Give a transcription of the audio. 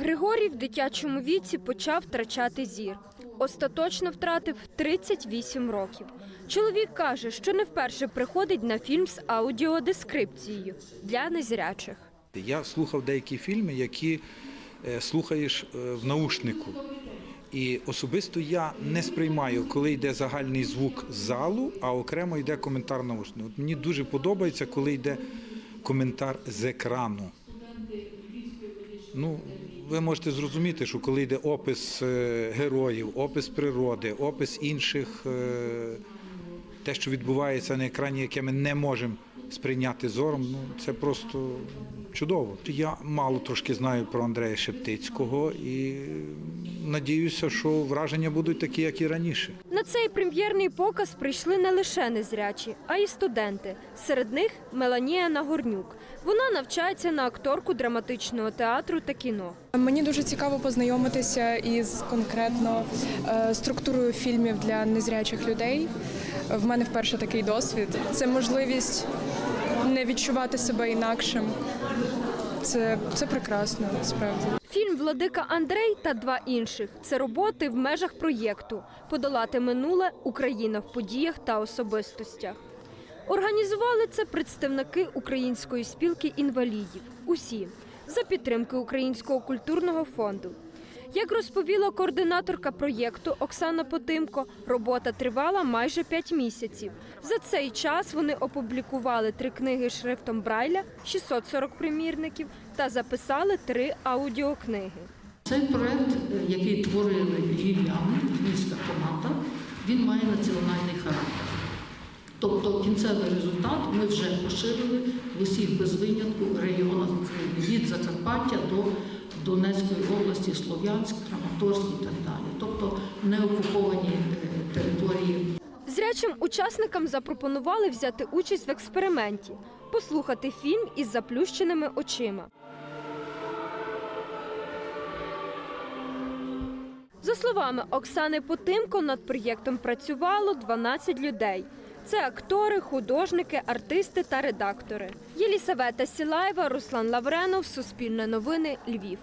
Григорій в дитячому віці почав втрачати зір. Остаточно втратив 38 років. Чоловік каже, що не вперше приходить на фільм з аудіодескрипцією для незрячих. Я слухав деякі фільми, які е, слухаєш е, в наушнику. І особисто я не сприймаю, коли йде загальний звук з залу, а окремо йде коментар наушника. От мені дуже подобається, коли йде коментар з екрану. Ну, ви можете зрозуміти, що коли йде опис е, героїв, опис природи, опис інших, е, те, що відбувається на екрані, яке ми не можемо сприйняти зором, ну це просто чудово. Я мало трошки знаю про Андрея Шептицького і надіюся, що враження будуть такі, як і раніше. На цей прем'єрний показ прийшли не лише незрячі, а й студенти. Серед них Меланія Нагорнюк. Вона навчається на акторку драматичного театру та кіно. Мені дуже цікаво познайомитися із конкретно е, структурою фільмів для незрячих людей. В мене вперше такий досвід. Це можливість не відчувати себе інакшим. Це, це прекрасно, справді. Фільм Владика Андрей та два інших це роботи в межах проєкту Подолати минуле Україна в подіях та особистостях. Організували це представники Української спілки інвалідів. Усі за підтримки Українського культурного фонду. Як розповіла координаторка проєкту Оксана Потимко, робота тривала майже 5 місяців. За цей час вони опублікували три книги шрифтом Брайля, 640 примірників та записали три аудіокниги. Цей проект, який творили львів'яни, львівська команда, він має національний характер. Тобто кінцевий результат ми вже поширили в усіх без винятку регіонах України від Закарпаття до Донецької області, Слов'янськ, Краматорськ і так далі. Тобто неокуповані е, території Зрячим учасникам запропонували взяти участь в експерименті, послухати фільм із заплющеними очима. За словами Оксани Потимко, над проєктом працювало 12 людей. Це актори, художники, артисти та редактори. Єлісавета Сілаєва, Руслан Лавренов, Суспільне новини, Львів.